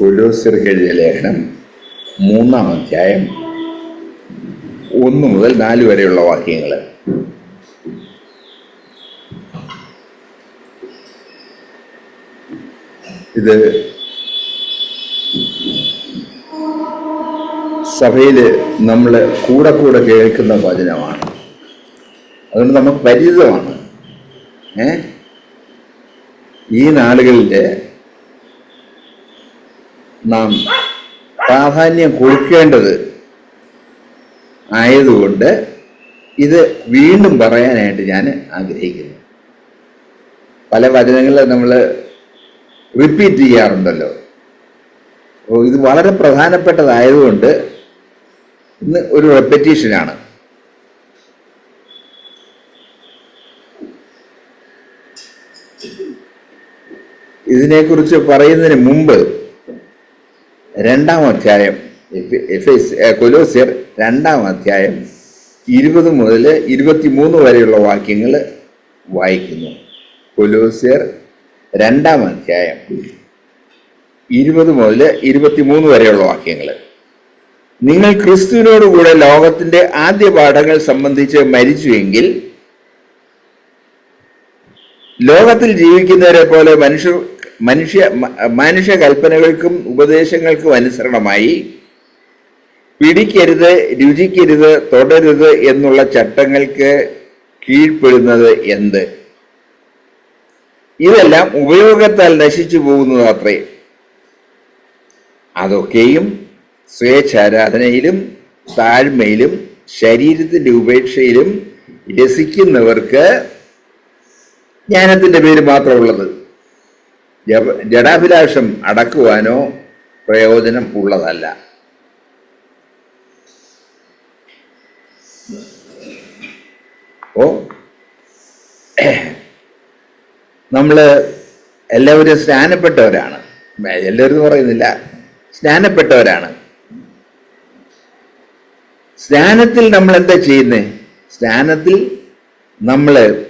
കൊലോസ്യർക്ക് എഴുതിയ ലേഖനം മൂന്നാം അധ്യായം ഒന്ന് മുതൽ നാല് വരെയുള്ള വാക്യങ്ങൾ ഇത് സഭയിൽ നമ്മൾ കൂടെ കൂടെ കേൾക്കുന്ന വചനമാണ്. അതുകൊണ്ട് നമുക്ക് പരിചിതമാണ്. ഏ? ഈ നാളുകളിൽ നാം പ്രാധാന്യം കൊടുക്കേണ്ടത് ആയതുകൊണ്ട് ഇത് വീണ്ടും പറയാനായിട്ട് ഞാൻ ആഗ്രഹിക്കുന്നു. പല വചനങ്ങളിൽ നമ്മൾ റിപ്പീറ്റ് ചെയ്യാറുണ്ടല്ലോ. ഇത് വളരെ പ്രധാനപ്പെട്ടതായതുകൊണ്ട് ഇന്ന് ഒരു റെപ്പറ്റീഷനാണ് ഇതിനെക്കുറിച്ച് പറയുന്നതിന് മുമ്പ് രണ്ടാം അധ്യായം കൊലോസ്യർ രണ്ടാം അധ്യായം ഇരുപത് മുതൽ ഇരുപത്തിമൂന്ന് വരെയുള്ള വാക്യങ്ങൾ വായിക്കുന്നു. കൊലോസ്യർ രണ്ടാം അധ്യായം ഇരുപത് മുതൽ ഇരുപത്തിമൂന്ന് വരെയുള്ള വാക്യങ്ങൾ. നിങ്ങൾ ക്രിസ്തുവിനോടുകൂടെ ലോകത്തിന്റെ ആദ്യ പാഠങ്ങൾ സംബന്ധിച്ച് മരിച്ചുവെങ്കിൽ ലോകത്തിൽ ജീവിക്കുന്നവരെ പോലെ മനുഷ്യ മനുഷ്യ മനുഷ്യ കൽപ്പനകൾക്കും ഉപദേശങ്ങൾക്കും അനുസരണമായി പിടിക്കരുത് രുചിക്കരുത് തുടരുത് എന്നുള്ള ചട്ടങ്ങൾക്ക് കീഴ്പ്പെടുന്നത് എന്ത്? ഇതെല്ലാം ഉപയോഗത്താൽ നശിച്ചു പോകുന്നത് അത്രേ. അതൊക്കെയും സ്വേച്ഛാരാധനയിലും താഴ്മയിലും ശരീരത്തിന്റെ ഉപേക്ഷയിലും രസിക്കുന്നവർക്ക് ജ്ഞാനത്തിന്റെ പേര് മാത്രമുള്ളത്. ജഡാഭിലാഷം അടക്കുവാനോ പ്രയോജനം ഉള്ളതല്ല. ഓ നമ്മൾ എല്ലാവരും സ്നാനപ്പെട്ടവരാണ്. എല്ലാവരും എന്ന് പറയുന്നില്ല. സ്നാനപ്പെട്ടവരാണ്. സ്നാനത്തിൽ നമ്മൾ എന്താ ചെയ്യുന്നത് സ്നാനത്തിൽ നമ്മൾ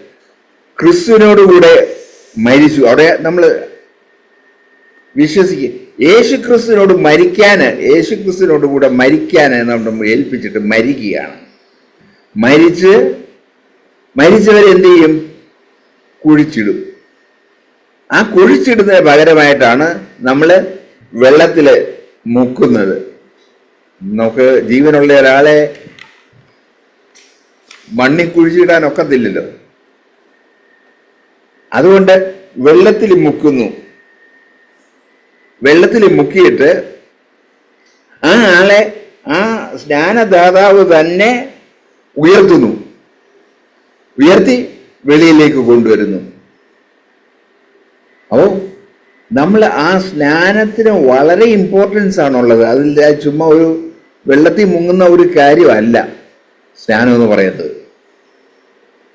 ക്രിസ്തുവിനോടുകൂടെ മരിച്ചു. അവിടെ നമ്മൾ വിശ്വസിക്കുക യേശു ക്രിസ്തുവിനോട് മരിക്കാൻ യേശു ക്രിസ്തുവിനോട് കൂടെ മരിക്കാൻ നമ്മൾ ഏൽപ്പിച്ചിട്ട് മരിക്കുകയാണ്. മരിച്ച് മരിച്ചവർ എന്ത് ചെയ്യും? കുഴിച്ചിടും. ആ കുഴിച്ചിടുന്നതിന് പകരമായിട്ടാണ് നമ്മൾ വെള്ളത്തിൽ മുക്കുന്നത്. നമുക്ക് ജീവനുള്ള ഒരാളെ മണ്ണിൽ കുഴിച്ചിടാൻ ഒക്കത്തില്ലല്ലോ. അതുകൊണ്ട് വെള്ളത്തിൽ മുക്കുന്നു. വെള്ളത്തിൽ മുക്കിയിട്ട് ആ ആളെ ആ സ്നാനദാതാവ് തന്നെ ഉയർത്തുന്നു. ഉയർത്തി വെളിയിലേക്ക് കൊണ്ടുവരുന്നു. അപ്പോൾ നമ്മൾ ആ സ്നാനത്തിന് വളരെ ഇമ്പോർട്ടൻസ് ആണുള്ളത്. അതിൽ ചുമ്മാ ഒരു വെള്ളത്തിൽ മുങ്ങുന്ന ഒരു കാര്യമല്ല സ്നാനം എന്ന് പറയുന്നത്.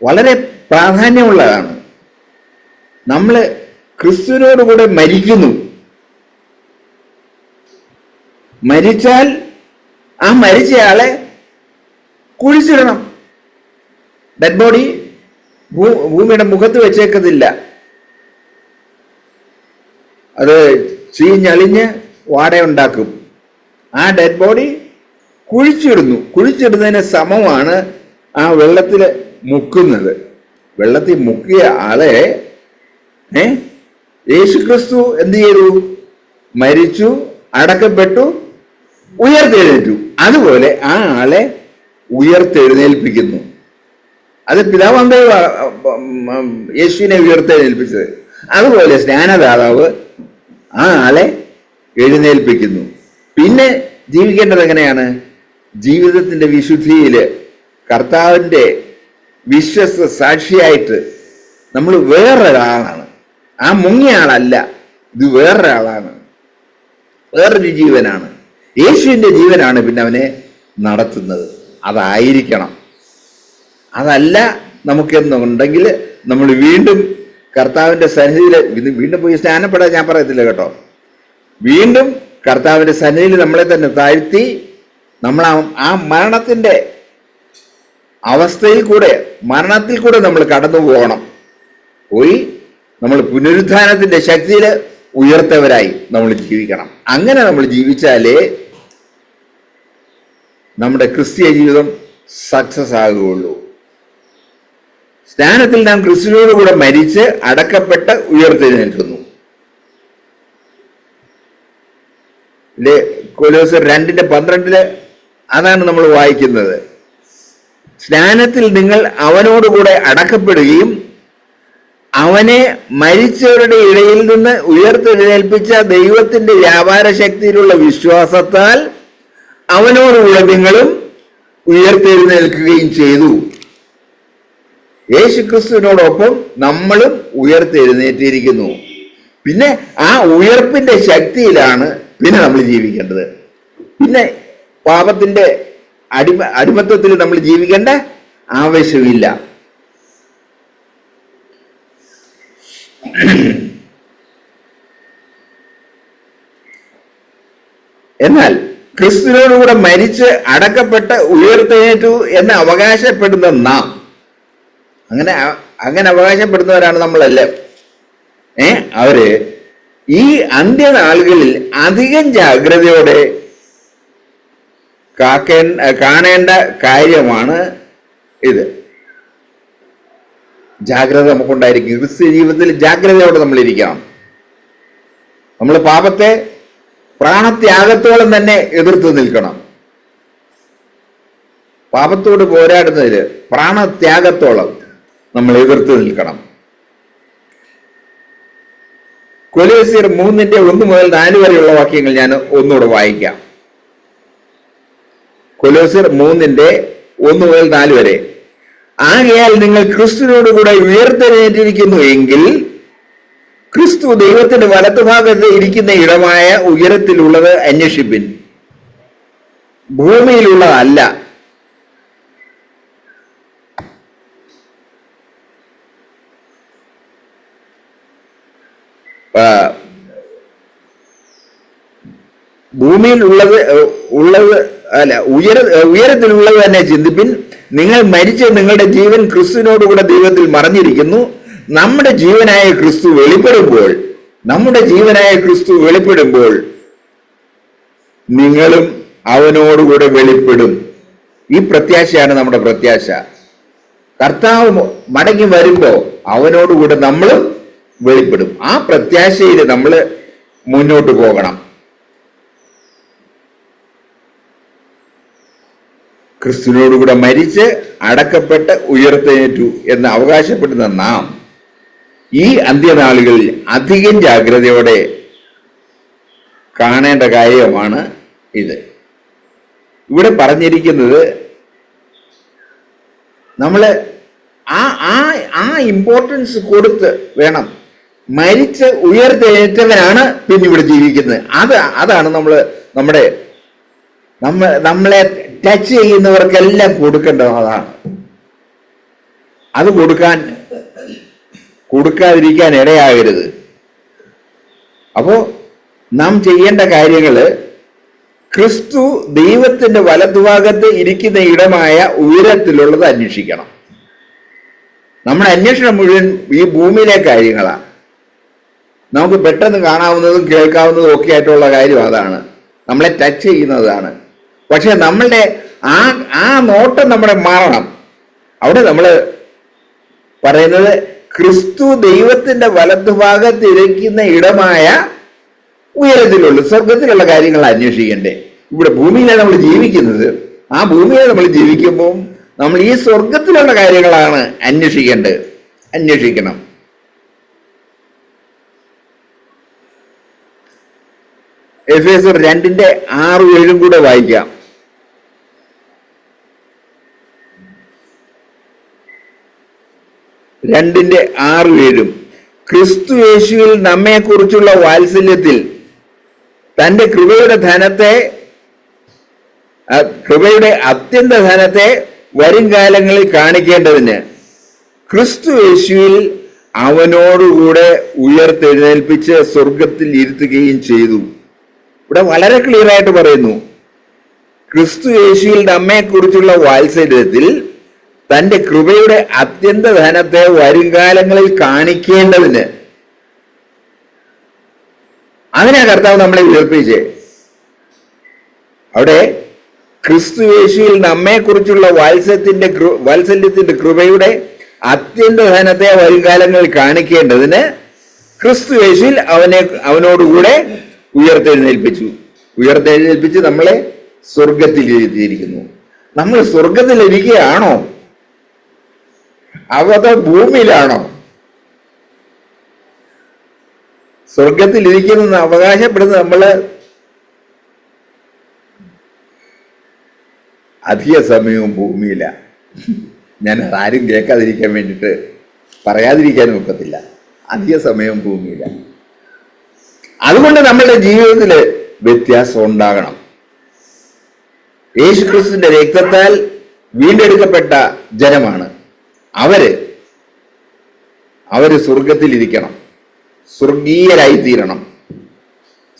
വളരെ പ്രാധാന്യമുള്ളതാണ്. നമ്മൾ ക്രിസ്തുവിനോട് കൂടെ മരിക്കുന്നു. മരിച്ചാൽ ആ മരിച്ചയാളെ കുഴിച്ചിടണം. ഡെഡ് ബോഡി ഭൂമിയുടെ മുഖത്ത് വെച്ചേക്കതില്ല. അത് ചീഞ്ഞളിഞ്ഞ് വാടയുണ്ടാക്കും. ആ ഡെഡ് ബോഡി കുഴിച്ചിടുന്നു. കുഴിച്ചിടുന്നതിന് സമമാണ് ആ വെള്ളത്തിൽ മുക്കുന്നത്. വെള്ളത്തിൽ മുക്കിയ ആളെ ഏ? യേശുക്രിസ്തു എന്ത് ചെയ്തു? മരിച്ചു അടക്കപ്പെട്ടു ഉയർത്തെഴുന്നേറ്റു. അതുപോലെ ആ ആളെ ഉയർത്തെഴുന്നേൽപ്പിക്കുന്നു. അത് പിതാവന്ത യേശുവിനെ ഉയർത്തെഴുന്നേൽപ്പിച്ചത്. അതുപോലെ സ്നാനദാതാവ് ആ ആളെ എഴുന്നേൽപ്പിക്കുന്നു. പിന്നെ ജീവിക്കേണ്ടത് എങ്ങനെയാണ്? ജീവിതത്തിന്റെ വിശുദ്ധിയിൽ കർത്താവിന്റെ വിശ്വസ്ത സാക്ഷിയായിട്ട് നമ്മൾ വേറൊരാളാണ്. ആ മുങ്ങിയ ആളല്ല. ഇത് വേറൊരാളാണ്. വേറൊരു ജീവനാണ്. യേശുവിന്റെ ജീവനാണ് പിന്നെ അവനെ നടത്തുന്നത്. അതായിരിക്കണം. അതല്ല നമുക്കെന്നുണ്ടെങ്കിൽ നമ്മൾ വീണ്ടും കർത്താവിന്റെ സന്നിധിയിൽ വീണ്ടും പോയി സ്നാനപ്പെടാൻ ഞാൻ പറയത്തില്ല കേട്ടോ. വീണ്ടും കർത്താവിന്റെ സന്നിധിയിൽ നമ്മളെ തന്നെ താഴ്ത്തി നമ്മൾ ആ മരണത്തിന്റെ അവസ്ഥയിൽ കൂടെ മരണത്തിൽ കൂടെ നമ്മൾ കടന്നു പോകണം. പോയി നമ്മൾ പുനരുത്ഥാനത്തിന്റെ ശക്തിയിൽ ഉയർത്തവരായി നമ്മൾ ജീവിക്കണം. അങ്ങനെ നമ്മൾ ജീവിച്ചാലേ നമ്മുടെ ക്രിസ്തീയ ജീവിതം സക്സസ് ആകുകയുള്ളൂ. സ്നാനത്തിൽ നാം ക്രിസ്തുവിനോട് കൂടെ മരിച്ച് അടക്കപ്പെട്ട് ഉയർത്തെഴുന്നേൽക്കുന്നു കൊലോസർ രണ്ടിന്റെ പന്ത്രണ്ടിൽ അതാണ് നമ്മൾ വായിക്കുന്നത്. സ്നാനത്തിൽ നിങ്ങൾ അവനോടുകൂടെ അടക്കപ്പെടുകയും അവനെ മരിച്ചവരുടെ ഇടയിൽ നിന്ന് ഉയർത്തെഴുന്നേൽപ്പിച്ച ദൈവത്തിന്റെ വ്യാപാര ശക്തിയിലുള്ള വിശ്വാസത്താൽ അവനോടുകൂടെ നിങ്ങളും ഉയർത്തെഴുന്നേൽക്കുകയും ചെയ്തു. യേശുക്രിസ്തുവിനോടൊപ്പം നമ്മളും ഉയർത്തെഴുന്നേറ്റിരിക്കുന്നു. പിന്നെ ആ ഉയർപ്പിന്റെ ശക്തിയിലാണ് പിന്നെ നമ്മൾ ജീവിക്കേണ്ടത്. പിന്നെ പാപത്തിന്റെ അടിമ അടിമത്വത്തിൽ നമ്മൾ ജീവിക്കേണ്ട ആവശ്യമില്ല. എന്നാൽ ക്രിസ്തുവിനോടുകൂടെ മരിച്ച് അടക്കപ്പെട്ട് ഉയർത്തെഴുന്നേറ്റു എന്ന് അവകാശപ്പെടുന്ന നാം. അങ്ങനെ അങ്ങനെ അവകാശപ്പെടുന്നവരാണ് നമ്മളെല്ലാം? ഏ? അവർ ഈ അന്ത്യനാളുകളിൽ അധികം ജാഗ്രതയോടെ കാക്കേ കാണേണ്ട കാര്യമാണ് ഇത്. ജാഗ്രത നമുക്കുണ്ടായിരിക്കും. ക്രിസ്ത്യ ജീവിതത്തിൽ ജാഗ്രതയോടെ നമ്മൾ ഇരിക്കണം നമ്മൾ പാപത്തെ പ്രാണത്യാഗത്തോളം തന്നെ എതിർത്ത് നിൽക്കണം. പാപത്തോട് പോരാടുന്നതിൽ പ്രാണത്യാഗത്തോളം നമ്മൾ എതിർത്ത് നിൽക്കണം. കൊലേസിയർ മൂന്നിന്റെ ഒന്ന് മുതൽ നാല് വരെയുള്ള വാക്യങ്ങൾ ഞാൻ ഒന്നുകൂടെ വായിക്കാം. കൊലോസിയർ മൂന്നിന്റെ ഒന്ന് മുതൽ നാല് വരെ. ആകയാൽ നിങ്ങൾ ക്രിസ്തുവിനോടുകൂടെ ഉയർത്തെഴുന്നേറ്റിരിക്കുന്നു എങ്കിൽ ക്രിസ്തു ദൈവത്തിന്റെ വലത്തുഭാഗത്ത് ഇരിക്കുന്ന ഇടമായ ഉയരത്തിലുള്ളത് അന്വേഷിപ്പിൻ. ഭൂമിയിലുള്ളതല്ല ഭൂമിയിൽ ഉള്ളത് ഉള്ളത് അല്ല ഉയര ഉയരത്തിലുള്ളത് തന്നെ ചിന്തിപ്പിൻ. നിങ്ങൾ മരിച്ച നിങ്ങളുടെ ജീവൻ ക്രിസ്തുവിനോടുകൂടെ ദൈവത്തിൽ മറഞ്ഞിരിക്കുന്നു. നമ്മുടെ ജീവനായ ക്രിസ്തു വെളിപ്പെടുമ്പോൾ നമ്മുടെ ജീവനായ ക്രിസ്തു വെളിപ്പെടുമ്പോൾ നിങ്ങളും അവനോടുകൂടെ വെളിപ്പെടും. ഈ പ്രത്യാശയാണ് നമ്മുടെ പ്രത്യാശ. കർത്താവ് മടങ്ങി വരുമ്പോ അവനോടുകൂടെ നമ്മൾ വെളിപ്പെടും. ആ പ്രത്യാശയിൽ നമ്മൾ മുന്നോട്ട് പോകണം. ക്രിസ്തുവിനോടുകൂടെ മരിച്ച് അടക്കപ്പെട്ട് ഉയർത്തെഴുന്നേറ്റു എന്ന് അവകാശപ്പെടുന്ന നാം ഈ അന്ത്യനാളുകളിൽ അധികം ജാഗ്രതയോടെ കാണേണ്ട കാര്യമാണ് ഇത്. ഇവിടെ പറഞ്ഞിരിക്കുന്നത് നമ്മൾ ആ ആ ആ ഇമ്പോർട്ടൻസ് കൊടുത്ത് വേണം മരിച്ച് ഉയർത്തെഴുന്നേറ്റവനാണ് പിന്നെ ഇവിടെ ജീവിക്കുന്നത്. അത് അതാണ് നമ്മൾ നമ്മുടെ നമ്മ നമ്മളെ ടച്ച് ചെയ്യുന്നവർക്കെല്ലാം കൊടുക്കേണ്ടത് അതാണ് അത് കൊടുക്കാൻ കൊടുക്കാതിരിക്കാൻ ഇടയാകരുത്. അപ്പോൾ നാം ചെയ്യേണ്ട കാര്യങ്ങൾ ക്രിസ്തു ദൈവത്തിന്റെ വലതുഭാഗത്ത് ഇരിക്കുന്ന ഇടമായ ഉയരത്തിലുള്ളത് അന്വേഷിക്കണം. നമ്മുടെ അന്വേഷണം മുഴുവൻ ഈ ഭൂമിയിലെ കാര്യങ്ങളാണ്. നമുക്ക് പെട്ടെന്ന് കാണാവുന്നതും കേൾക്കാവുന്നതും ഒക്കെ ആയിട്ടുള്ള കാര്യം അതാണ്. നമ്മളെ ടച്ച് ചെയ്യുന്നതാണ്. പക്ഷെ നമ്മളുടെ ആ ആ നോട്ടം നമ്മുടെ മാറണം. അവിടെ നമ്മൾ പറയുന്നത് ക്രിസ്തു ദൈവത്തിന്റെ വലത്തുഭാഗത്ത് ഇരിക്കുന്ന ഇടമായ ഉയരത്തിലുള്ള സ്വർഗത്തിലുള്ള കാര്യങ്ങൾ അന്വേഷിക്കണ്ടേ. ഇവിടെ ഭൂമിയിലാണ് നമ്മൾ ജീവിക്കുന്നത്. ആ ഭൂമിയിൽ നമ്മൾ ജീവിക്കുമ്പോൾ നമ്മൾ ഈ സ്വർഗത്തിലുള്ള കാര്യങ്ങളാണ് അന്വേഷിക്കേണ്ടത്. അന്വേഷിക്കണം. എഫ് എസ് രണ്ടിന്റെ ആറും ഏഴും കൂടെ വായിക്കാം. രണ്ടിന്റെ ആറ് ഏഴും. ക്രിസ്തു യേശുവിൽ നമ്മെക്കുറിച്ചുള്ള വാത്സല്യത്തിൽ തന്റെ കൃപയുടെ ധനത്തെ കൃപയുടെ അത്യന്ത ധനത്തെ വരും കാലങ്ങളിൽ കാണിക്കേണ്ടതിന് ക്രിസ്തു യേശുവിൽ അവനോടുകൂടെ ഉയർത്തെഴുന്നേൽപ്പിച്ച് സ്വർഗത്തിൽ ഇരുത്തുകയും ചെയ്തു. ഇവിടെ വളരെ ക്ലിയർ ആയിട്ട് പറയുന്നു ക്രിസ്തു യേശുവിൽ നമ്മെക്കുറിച്ചുള്ള വാത്സല്യത്തിൽ തന്റെ കൃപയുടെ അത്യന്ത ധനത്തെ വരുംകാലങ്ങളിൽ കാണിക്കേണ്ടതിന്. അതിനാ കർത്താവ് നമ്മളെ ഉയർപ്പിച്ചേ. അവിടെ ക്രിസ്തു യേശുവിൽ നമ്മെക്കുറിച്ചുള്ള കൃ- വാത്സല്യത്തിന്റെ കൃപയുടെ അത്യന്ത ധനത്തെ വരുംകാലങ്ങളിൽ കാണിക്കേണ്ടതിന് ക്രിസ്തു യേശുവിൽ അവനെ അവനോടുകൂടെ ഉയർത്തെഴുന്നേൽപ്പിച്ചു. ഉയർത്തെഴുന്നേൽപ്പിച്ച് നമ്മളെ സ്വർഗത്തിൽ എഴുതിയിരിക്കുന്നു നമ്മൾ സ്വർഗത്തിൽ ഇരിക്കുകയാണോ അവത ഭൂമിയിലാണോ? സ്വർഗത്തിൽ ഇരിക്കുന്ന അവകാശപ്പെടുന്ന നമ്മൾ അധിക സമയവും ഭൂമിയില. ഞാൻ ആരും കേൾക്കാതിരിക്കാൻ വേണ്ടിട്ട് പറയാതിരിക്കാനും ഒക്കത്തില്ല. അധിക സമയവും ഭൂമിയില. അതുകൊണ്ട് നമ്മളുടെ ജീവിതത്തിൽ വ്യത്യാസം ഉണ്ടാകണം. യേശുക്രിസ്തുവിന്റെ രക്തത്താൽ വീണ്ടെടുക്കപ്പെട്ട ജനമാണ് അവർ അവർ സ്വർഗത്തിലിരിക്കണം സ്വർഗീയരായി തീരണം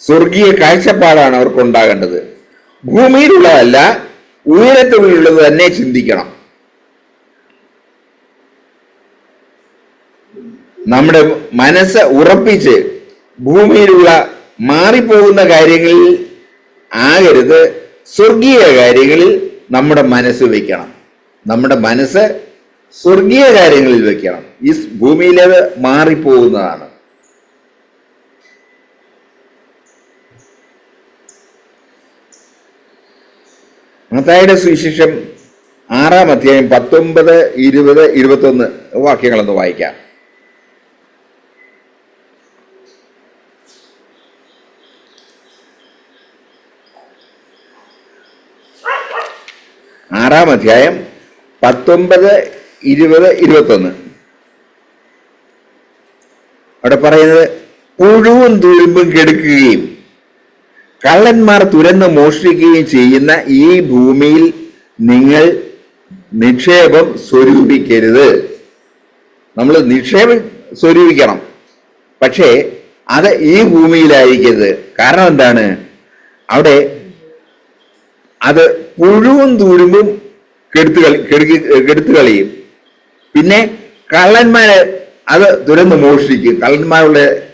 സ്വർഗീയ കാഴ്ചപ്പാടാണ് അവർക്ക് ഉണ്ടാകേണ്ടത് ഭൂമിയിലുള്ളതല്ല ഉയരത്തിലുള്ളത് തന്നെ ചിന്തിക്കണം. നമ്മുടെ മനസ്സ് ഉറപ്പിച്ച് ഭൂമിയിലുള്ള മാറിപ്പോകുന്ന കാര്യങ്ങളിൽ ആകരുത്. സ്വർഗീയ കാര്യങ്ങളിൽ നമ്മുടെ മനസ്സ് വയ്ക്കണം നമ്മുടെ മനസ്സ് സ്വർഗീയ കാര്യങ്ങളിൽ വെക്കണം. ഈ ഭൂമിയിലേത് മാറിപ്പോകുന്നതാണ്. മത്തായുടെ സുവിശേഷം ആറാം അധ്യായം പത്തൊമ്പത് ഇരുപത് ഇരുപത്തൊന്ന് വാക്യങ്ങളൊന്ന് വായിക്കാം. ആറാം അധ്യായം പത്തൊമ്പത് ഇരുപത് ഇരുപത്തൊന്ന്. അവിടെ പറയുന്നത് പുഴുവും തുരുമ്പും കെടുക്കുകയും കള്ളന്മാർ തുരന്ന് മോഷ്ടിക്കുകയും ചെയ്യുന്ന ഈ ഭൂമിയിൽ നിങ്ങൾ നിക്ഷേപം സ്വരൂപിക്കരുത്. നമ്മൾ നിക്ഷേപം സ്വരൂപിക്കണം. പക്ഷേ അത് ഈ ഭൂമിയിലായിരിക്കരുത്. കാരണം എന്താണ്? അവിടെ അത് പുഴുവും തുരുമ്പും കെടുത്തു കളി കെടുക്കി കെടുത്തു കളയും. പിന്നെ കള്ളന്മാരെ അത് തുരന്ന് മോഷ്ടിക്കും. കള്ളന്മാരുടെ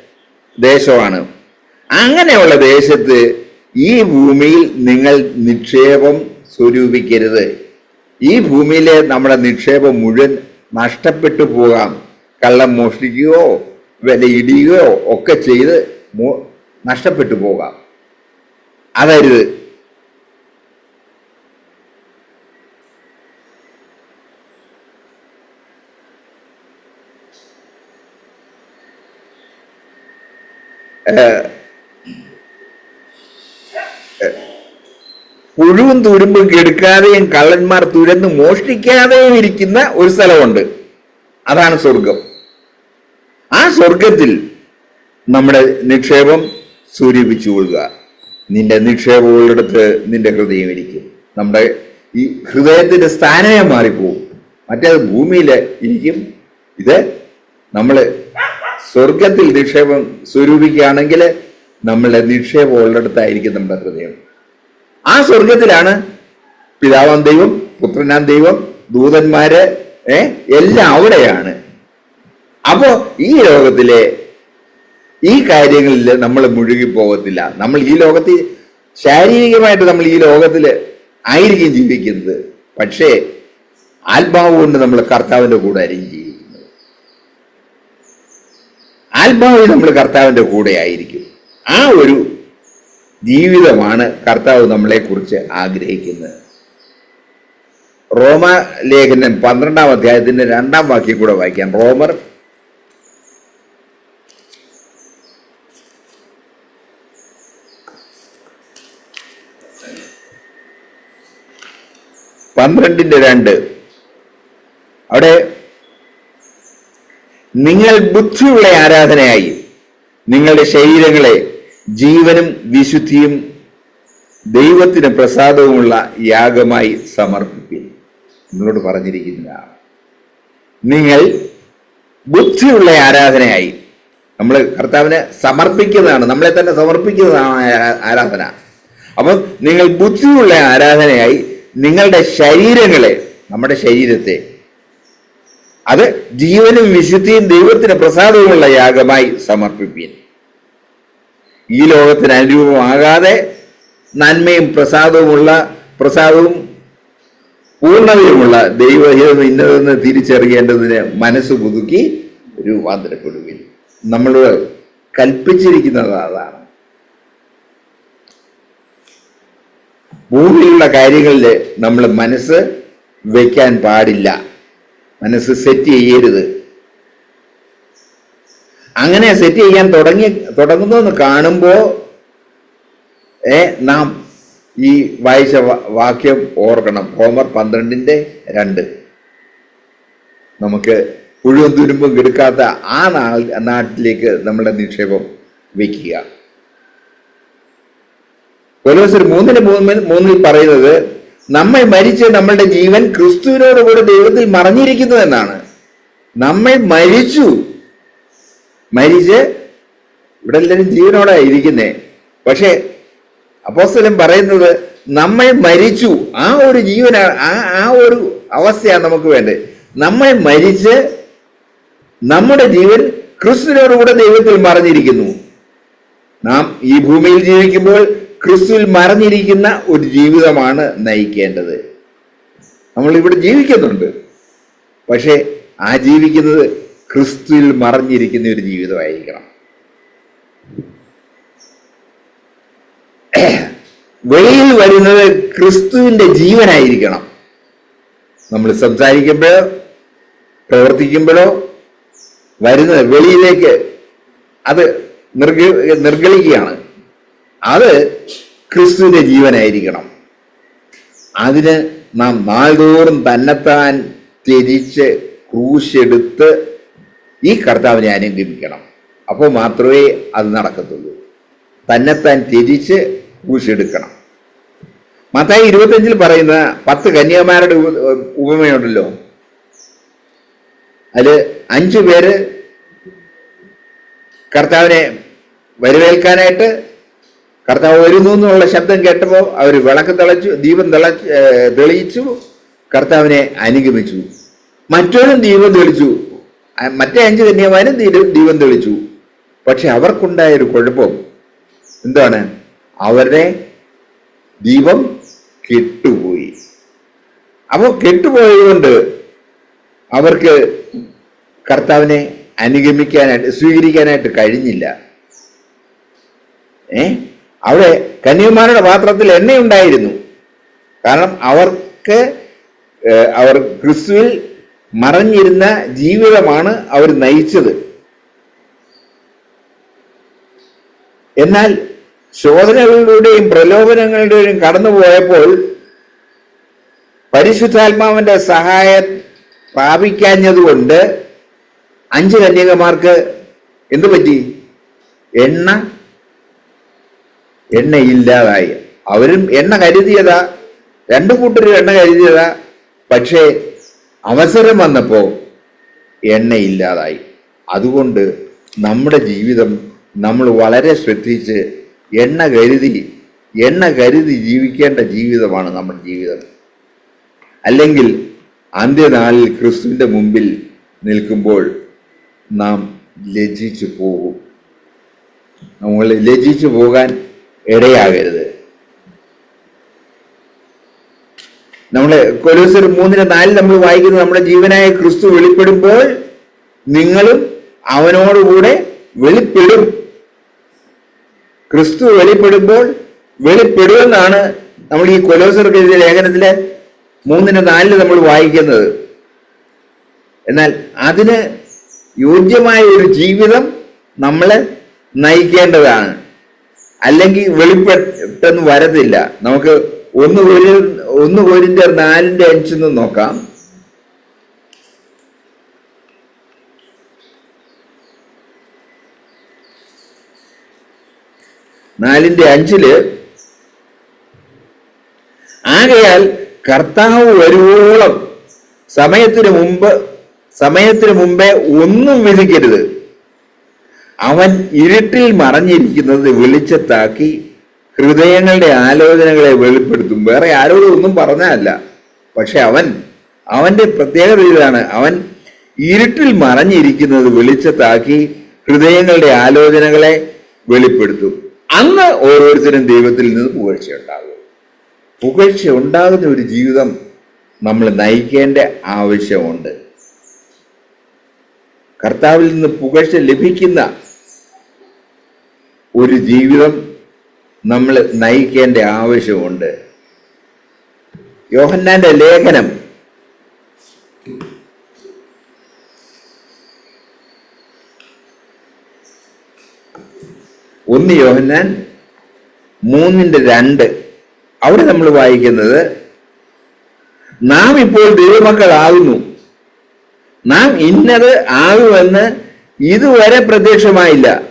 ദേശമാണ്. അങ്ങനെയുള്ള ദേശത്ത് ഈ ഭൂമിയിൽ നിങ്ങൾ നിക്ഷേപം സ്വരൂപിക്കരുത്. ഈ ഭൂമിയിലെ നമ്മുടെ നിക്ഷേപം മുഴുവൻ നഷ്ടപ്പെട്ടു പോകാം. കള്ളം മോഷ്ടിക്കുകയോ വില ഇടിയുകയോ ഒക്കെ ചെയ്ത് നഷ്ടപ്പെട്ടു പോകാം. അതരുത് പുഴുവും തുരുമ്പും കെടുക്കാതെയും കള്ളന്മാർ തുരന്ന് മോഷ്ടിക്കാതെയും ഇരിക്കുന്ന ഒരു സ്ഥലമുണ്ട്. അതാണ് സ്വർഗം ആ സ്വർഗത്തിൽ നമ്മുടെ നിക്ഷേപം സ്വരൂപിച്ചു കൊള്ളുക. നിന്റെ നിക്ഷേപമുള്ളിടത്ത് നിന്റെ ഹൃദയം ഇരിക്കും. നമ്മുടെ ഈ ഹൃദയത്തിന്റെ സ്ഥാനമേ മാറിപ്പോവും. മറ്റേത് ഭൂമിയിൽ ഇരിക്കും. ഇത് നമ്മൾ സ്വർഗത്തിൽ നിക്ഷേപം സ്വരൂപിക്കുകയാണെങ്കിൽ നമ്മളുടെ നിക്ഷേപം ഉള്ളിടത്തായിരിക്കും നമ്മുടെ ഹൃദയം. ആ സ്വർഗത്തിലാണ് പിതാവാം ദൈവം പുത്രനാം ദൈവം ദൂതന്മാര് ഏ എല്ലാം അവിടെയാണ്. അപ്പോ ഈ ലോകത്തിലെ ഈ കാര്യങ്ങളിൽ നമ്മൾ മുഴുകി പോകത്തില്ല. നമ്മൾ ഈ ലോകത്തിൽ ശാരീരികമായിട്ട് നമ്മൾ ഈ ലോകത്തിൽ ആയിരിക്കും ജീവിക്കുന്നത്. പക്ഷേ ആത്മാവ് കൊണ്ട് നമ്മൾ കർത്താവിന്റെ കൂടെ ആയിരിക്കും ആത്മാവിൽ നമ്മൾ കർത്താവിന്റെ കൂടെ ആയിരിക്കും. ആ ഒരു ജീവിതമാണ് കർത്താവ് നമ്മളെക്കുറിച്ച് ആഗ്രഹിക്കുന്നത്. റോമ ലേഖനം പന്ത്രണ്ടാം അധ്യായത്തിന്റെ രണ്ടാം വാക്യം കൂടെ വായിക്കാം. റോമർ പന്ത്രണ്ടിന്റെ രണ്ട്. അവിടെ നിങ്ങൾ ബുദ്ധിയുള്ള ആരാധനയായി. നിങ്ങളുടെ ശരീരങ്ങളെ ജീവനും വിശുദ്ധിയും ദൈവത്തിന് പ്രസാദവുമുള്ള യാഗമായി സമർപ്പിപ്പിൻ നിങ്ങളോട് പറഞ്ഞിരിക്കുന്നതാണ് നിങ്ങൾ ബുദ്ധിയുള്ള ആരാധനയായി. നമ്മൾ കർത്താവിനെ സമർപ്പിക്കുന്നതാണ് നമ്മളെ തന്നെ സമർപ്പിക്കുന്നതാണ് ആരാധന. അപ്പം നിങ്ങൾ ബുദ്ധിയുള്ള ആരാധനയായി നിങ്ങളുടെ ശരീരങ്ങളെ നമ്മുടെ ശരീരത്തെ അത് ജീവനും വിശുദ്ധിയും ദൈവത്തിന് പ്രസാദവുമുള്ള യാഗമായി സമർപ്പിപ്പീൻ ഈ ലോകത്തിന് അനുരൂപമാകാതെ നന്മയും പ്രസാദവുമുള്ള പ്രസാദവും പൂർണതയുമുള്ള ദൈവഹിതം ഇന്നതെന്ന് തിരിച്ചറിയേണ്ടതിന് മനസ്സ് പുതുക്കി രൂപാന്തരപ്പെടുവിൻ. നമ്മൾ കൽപ്പിച്ചിരിക്കുന്നത് അതാണ്. ഭൂമിയിലുള്ള കാര്യങ്ങളിൽ നമ്മൾ മനസ്സ് വയ്ക്കാൻ പാടില്ല. മനസ്സ് സെറ്റ് ചെയ്യരുത്. അങ്ങനെ സെറ്റ് ചെയ്യാൻ തുടങ്ങി തുടങ്ങുന്നതെന്ന് കാണുമ്പോൾ ഏ നാം ഈ വായിച്ച വാക്യം ഓർക്കണം. ഹോമർ പന്ത്രണ്ടിന്റെ രണ്ട്. നമുക്ക് മുഴുവൻ തുരുമ്പും കെടുക്കാത്ത ആ നാൾ നാട്ടിലേക്ക് നമ്മുടെ നിക്ഷേപം വയ്ക്കുക കൊലോസർ മൂന്നിന് മൂന്ന് മൂന്നിൽ പറയുന്നത് നമ്മൾ മരിച്ച് നമ്മളുടെ ജീവൻ ക്രിസ്തുവിനോടുകൂടെ ദൈവത്തിൽ മറഞ്ഞിരിക്കുന്നു എന്നാണ്. നമ്മൾ മരിച്ചു. മരിച്ച് ഇവിടെ എല്ലാവരും ജീവനോടെ ഇരിക്കുന്നേ. പക്ഷേ അപ്പോസ്തലം പറയുന്നത് നമ്മൾ മരിച്ചു. ആ ഒരു ജീവനാണ് ആ ആ ഒരു അവസ്ഥയാണ് നമുക്ക് വേണ്ടത്. നമ്മൾ മരിച്ച് നമ്മുടെ ജീവൻ ക്രിസ്തുവിനോടുകൂടെ ദൈവത്തിൽ മറഞ്ഞിരിക്കുന്നു. നാം ഈ ഭൂമിയിൽ ജീവിക്കുമ്പോൾ ക്രിസ്തുവിൽ മറഞ്ഞിരിക്കുന്ന ഒരു ജീവിതമാണ് നയിക്കേണ്ടത്. നമ്മൾ ഇവിടെ ജീവിക്കുന്നുണ്ട്. പക്ഷേ ആ ജീവിക്കുന്നത് ക്രിസ്തുവിൽ മറഞ്ഞിരിക്കുന്ന ഒരു ജീവിതമായിരിക്കണം. വെളിയിൽ വരുന്നത് ക്രിസ്തുവിന്റെ ജീവനായിരിക്കണം. നമ്മൾ സംസാരിക്കുമ്പോഴോ പ്രവർത്തിക്കുമ്പോഴോ വരുന്നത് വെളിയിലേക്ക് അത് നിർഗ നിർഗളിക്കുകയാണ്. അത് ക്രിസ്തുവിന്റെ ജീവനായിരിക്കണം. അതിന് നാം നാൾതോറും തന്നെത്താൻ തിരിച്ച് ക്രൂശെടുത്ത് ഈ കർത്താവിനെ അനുഗമിക്കണം അപ്പോൾ മാത്രമേ അത് നടക്കത്തുള്ളൂ. തന്നെത്താൻ തിരിച്ച് ക്രൂശെടുക്കണം. മത്തായി ഇരുപത്തഞ്ചിൽ പറയുന്ന പത്ത് കന്യാമാരുടെ ഉപ- ഉപമയുണ്ടല്ലോ. അതിൽ അഞ്ചു പേര് കർത്താവിനെ വരവേൽക്കാനായിട്ട് കർത്താവ് വരുന്നു എന്നുള്ള ശബ്ദം കേട്ടപ്പോൾ അവർ വിളക്ക് തിളച്ചു ദീപം തിളച്ച് തെളിയിച്ചു. കർത്താവിനെ അനുഗമിച്ചു. മറ്റൊരു ദീപം തെളിച്ചു. മറ്റേ അഞ്ച് കന്യമാരും ദീപം തെളിച്ചു. പക്ഷെ അവർക്കുണ്ടായ ഒരു കുഴപ്പം. എന്താണ്? അവരുടെ ദീപം കെട്ടുപോയി. അപ്പോൾ കെട്ടുപോയതുകൊണ്ട് അവർക്ക് കർത്താവിനെ അനുഗമിക്കാനായിട്ട് സ്വീകരിക്കാനായിട്ട് കഴിഞ്ഞില്ല. ഏ? അവിടെ കന്യകുമാരുടെ പാത്രത്തിൽ എണ്ണയുണ്ടായിരുന്നു. കാരണം അവർക്ക് അവർ ക്രിസ്തുവിൽ മറഞ്ഞിരുന്ന ജീവിതമാണ് അവർ നയിച്ചത്. എന്നാൽ ശോധനകളുടെയും പ്രലോഭനങ്ങളുടെയും കടന്നുപോയപ്പോൾ പരിശുദ്ധാത്മാവിന്റെ സഹായം പ്രാപിക്കാഞ്ഞതുകൊണ്ട് അഞ്ച് കന്യകമാർക്ക് എന്തു പറ്റി എണ്ണ എണ്ണ ഇല്ലാതായി. അവരും എണ്ണ കരുതിയതാ. രണ്ടു കൂട്ടരും എണ്ണ കരുതിയതാ. പക്ഷേ അവസരം വന്നപ്പോൾ എണ്ണ ഇല്ലാതായി. അതുകൊണ്ട് നമ്മുടെ ജീവിതം നമ്മൾ വളരെ ശ്രദ്ധിച്ച് എണ്ണ കരുതി എണ്ണ കരുതി ജീവിക്കേണ്ട ജീവിതമാണ് നമ്മുടെ ജീവിതം. അല്ലെങ്കിൽ അന്ത്യനാളിൽ ക്രിസ്തുവിന്റെ മുമ്പിൽ നിൽക്കുമ്പോൾ നാം ലജ്ജിച്ചു പോകും. നമ്മൾ ലജ്ജിച്ചു പോകാൻ ഇടയാകരുത്. നമ്മൾ കൊലോസർ മൂന്നിന് നാലിൽ നമ്മൾ വായിക്കുന്നത് നമ്മുടെ ജീവനായ ക്രിസ്തു വെളിപ്പെടുമ്പോൾ നിങ്ങളും അവനോടുകൂടെ വെളിപ്പെടും. ക്രിസ്തു വെളിപ്പെടുമ്പോൾ വെളിപ്പെടുമെന്നാണ് നമ്മൾ ഈ കൊലോസർ എഴുതിയ ലേഖനത്തിലെ മൂന്നിന് നാലിൽ നമ്മൾ വായിക്കുന്നത്. എന്നാൽ അതിന് യോഗ്യമായ ഒരു ജീവിതം നമ്മൾ നയിക്കേണ്ടതാണ്. അല്ലെങ്കിൽ വെളിപ്പെട്ടെന്ന് വരത്തില്ല. നമുക്ക് ഒന്ന് കോരി ഒന്ന് കോരിന്റെ നാലിന്റെ അഞ്ചെന്ന് നോക്കാം. നാലിന്റെ അഞ്ചിൽ ആകയാൽ കർത്താവ് വരുവോളം സമയത്തിന് മുമ്പ് സമയത്തിന് മുമ്പേ ഒന്നും വിധിക്കരുത്. അവൻ ഇരുട്ടിൽ മറഞ്ഞിരിക്കുന്നത് വെളിച്ചത്താക്കി ഹൃദയങ്ങളുടെ ആലോചനകളെ വെളിപ്പെടുത്തും. വേറെ ആരോടും ഒന്നും പറഞ്ഞതല്ല. പക്ഷെ അവൻ അവന്റെ പ്രത്യേകത ഇതാണ് അവൻ ഇരുട്ടിൽ മറഞ്ഞിരിക്കുന്നത് വെളിച്ചത്താക്കി ഹൃദയങ്ങളുടെ ആലോചനകളെ വെളിപ്പെടുത്തും. അന്ന് ഓരോരുത്തരും ദൈവത്തിൽ നിന്ന് പുകഴ്ച ഉണ്ടാകും. പുകഴ്ച ഉണ്ടാകുന്ന ഒരു ജീവിതം നമ്മൾ നയിക്കേണ്ട ആവശ്യമുണ്ട്. കർത്താവിൽ നിന്ന് പുകഴ്ച ലഭിക്കുന്ന ഒരു ജീവിതം നമ്മൾ നയിക്കേണ്ട ആവശ്യമുണ്ട്. യോഹന്നാന്റെ ലേഖനം. ഒന്ന് യോഹന്നാൻ മൂന്നിന്റെ രണ്ട്. അവിടെ നമ്മൾ വായിക്കുന്നത് നാം ഇപ്പോൾ ദൈവമക്കളാകുന്നു. നാം ഇന്നത് ആകുമെന്ന് ഇതുവരെ പ്രത്യക്ഷമായില്ല.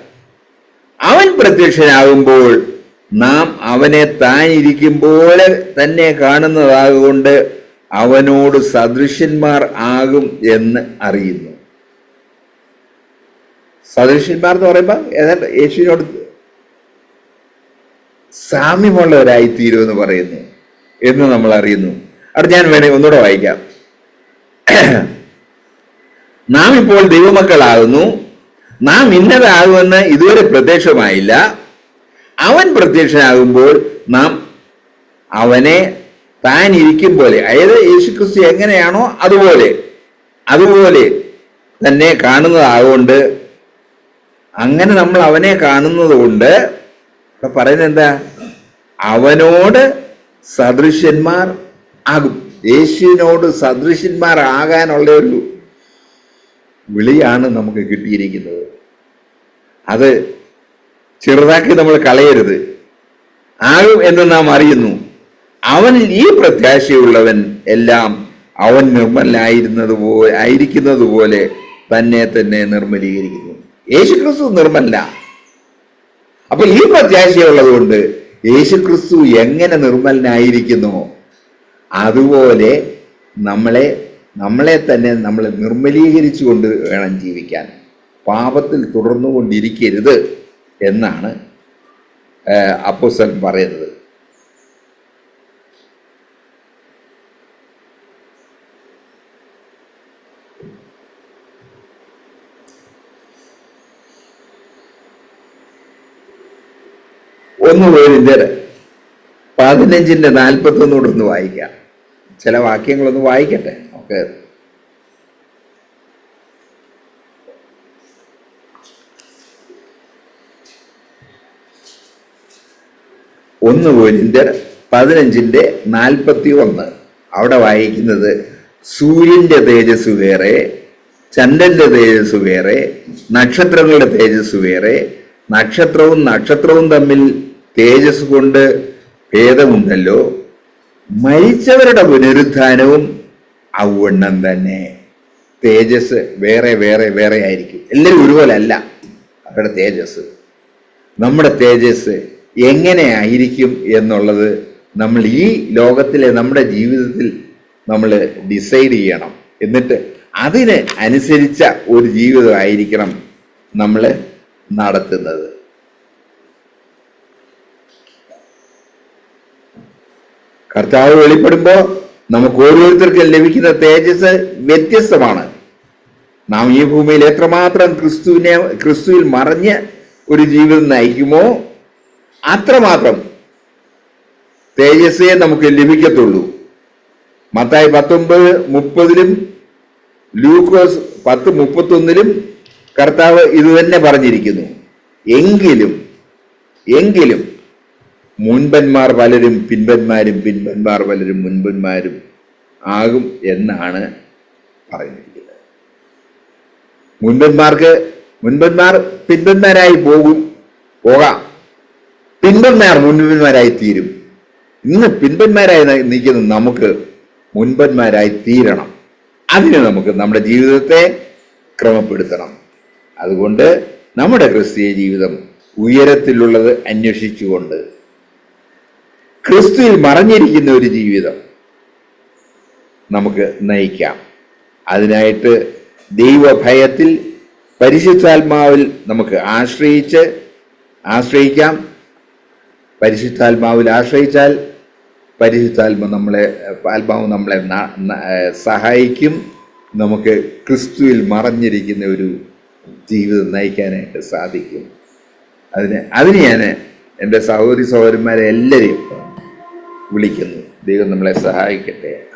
അവൻ പ്രത്യക്ഷനാകുമ്പോൾ നാം അവനെ താൻ ഇരിക്കും പോലെ തന്നെ കാണുന്നതാകൊണ്ട് അവനോട് സദൃശ്യന്മാർ ആകും എന്ന് അറിയുന്നു. സദൃശ്യന്മാർ എന്ന് പറയുമ്പോൾ ഏതാണ്ട് യേശുവിനോട് സാമ്യമുള്ളവരായി തീരുമെന്ന് പറയുന്നു എന്ന് നമ്മൾ അറിയുന്നു. അത് ഞാൻ വേണേ ഒന്നുകൂടെ വായിക്കാം. നാം ഇപ്പോൾ ദൈവമക്കളാകുന്നു. നാം ഇന്നതാകുമെന്ന് ഇതുവരെ പ്രത്യക്ഷമായില്ല. അവൻ പ്രത്യക്ഷനാകുമ്പോൾ നാം അവനെ താൻ ഇരിക്കും പോലെ അതായത് യേശുക്രിസ്തു എങ്ങനെയാണോ അതുപോലെ അതുപോലെ തന്നെ കാണുന്നതാകൊണ്ട് അങ്ങനെ നമ്മൾ അവനെ കാണുന്നത് കൊണ്ട് പറയുന്നത് എന്താ? അവനോട് സദൃശ്യന്മാർ ആകും. യേശുവിനോട് സദൃശ്യന്മാർ ആകാനുള്ള ഒരു വിളിയാണ് നമുക്ക് കിട്ടിയിരിക്കുന്നത്. അത് ചെറുതാക്കി നമ്മൾ കളയരുത്. ആകും എന്ന് നാം അറിയുന്നു. അവൻ ഈ പ്രത്യാശയുള്ളവൻ എല്ലാം അവൻ നിർമ്മലായിരുന്നത് പോലെ ആയിരിക്കുന്നത് പോലെ തന്നെ തന്നെ നിർമ്മലീകരിക്കുന്നു. യേശുക്രിസ്തു നിർമ്മല. അപ്പൊ ഈ പ്രത്യാശയുള്ളത് കൊണ്ട് യേശുക്രിസ്തു എങ്ങനെ നിർമ്മലനായിരിക്കുന്നു? അതുപോലെ നമ്മളെ നമ്മളെ തന്നെ നമ്മൾ നിർമ്മലീകരിച്ചു കൊണ്ട് വേണം ജീവിക്കാൻ. പാപത്തിൽ തുടർന്നുകൊണ്ടിരിക്കരുത് എന്നാണ് അപ്പുസൻ പറയുന്നത്. ഒന്ന് പേരിന്റെ നാൽപ്പത്തൊന്നുകൂടെ ഒന്ന് വായിക്കാം. ചില വാക്യങ്ങളൊന്ന് വായിക്കട്ടെ? നമുക്ക് ഒന്ന് കോരിന്തർ പതിനഞ്ചിന്റെ നാൽപ്പത്തി ഒന്ന് അവിടെ വായിക്കുന്നത് സൂര്യന്റെ തേജസ് വേറെ ചന്ദ്രന്റെ തേജസ് വേറെ നക്ഷത്രങ്ങളുടെ തേജസ് വേറെ. നക്ഷത്രവും നക്ഷത്രവും തമ്മിൽ തേജസ് കൊണ്ട് ഭേദമുണ്ടല്ലോ. മരിച്ചവരുടെ പുനരുത്ഥാനവും ഔവണ്ണം തന്നെ. തേജസ് വേറെ വേറെ വേറെ ആയിരിക്കും. എല്ലാവരും ഒരുപോലെ അല്ല അവരുടെ തേജസ് നമ്മുടെ തേജസ് എങ്ങനെ ആയിരിക്കും എന്നുള്ളത് നമ്മൾ ഈ ലോകത്തിലെ നമ്മുടെ ജീവിതത്തിൽ നമ്മൾ ഡിസൈഡ് ചെയ്യണം. എന്നിട്ട് അതിന് അനുസരിച്ച ഒരു ജീവിതമായിരിക്കണം നമ്മൾ നടത്തുന്നത്. കർത്താവ് വെളിപ്പെടുമ്പോൾ നമുക്ക് ഓരോരുത്തർക്കും ലഭിക്കുന്ന തേജസ് വ്യത്യസ്തമാണ്. നാം ഈ ഭൂമിയിൽ എത്രമാത്രം ക്രിസ്തുവിനെ ക്രിസ്തുവിൽ മറിഞ്ഞ് ഒരു ജീവിതം നയിക്കുമോ അത്രമാത്രം തേജസ്സേ നമുക്ക് ലഭിക്കത്തുള്ളൂ. മത്തായി പത്തൊമ്പത് മുപ്പതിലും ലൂക്കോസ് പത്ത് മുപ്പത്തൊന്നിലും കർത്താവ് ഇത് തന്നെ പറഞ്ഞിരിക്കുന്നു. എങ്കിലും എങ്കിലും മുൻപന്മാർ പലരും പിൻപന്മാരും പിൻപന്മാർ പലരും മുൻപന്മാരും ആകും എന്നാണ് പറഞ്ഞിരിക്കുന്നത്. മുൻപന്മാർക്ക് മുൻപന്മാർ പിൻപന്മാരായി പോകും പോകാം. പിൻപന്മാർ മുൻപന്മാരായി തീരും. ഇന്ന് പിൻപന്മാരായി നിൽക്കുന്ന നമുക്ക് മുൻപന്മാരായി തീരണം. അതിന് നമുക്ക് നമ്മുടെ ജീവിതത്തെ ക്രമപ്പെടുത്തണം. അതുകൊണ്ട് നമ്മുടെ ക്രിസ്തീയ ജീവിതം ഉയരത്തിലുള്ളത് അന്വേഷിച്ചുകൊണ്ട് ക്രിസ്തുവിൽ മറഞ്ഞിരിക്കുന്ന ഒരു ജീവിതം നമുക്ക് നയിക്കാം. അതിനായിട്ട് ദൈവഭയത്തിൽ പരിശുദ്ധാത്മാവിൽ നമുക്ക് ആശ്രയിച്ച് ആശ്രയിക്കാം. പരിശുദ്ധാത്മാവിൽ ആശ്രയിച്ചാൽ പരിശുദ്ധാത്മ നമ്മളെ ആത്മാവ് നമ്മളെ സഹായിക്കും. നമുക്ക് ക്രിസ്തുവിൽ മറഞ്ഞിരിക്കുന്ന ഒരു ജീവിതം നയിക്കാനായിട്ട് സാധിക്കും. അതിന് അതിന് ഞാൻ എന്റെ സഹോദരി സഹോദരന്മാരെ എല്ലാവരെയും വിളിക്കുന്നു. ദൈവം നമ്മളെ സഹായിക്കട്ടെ.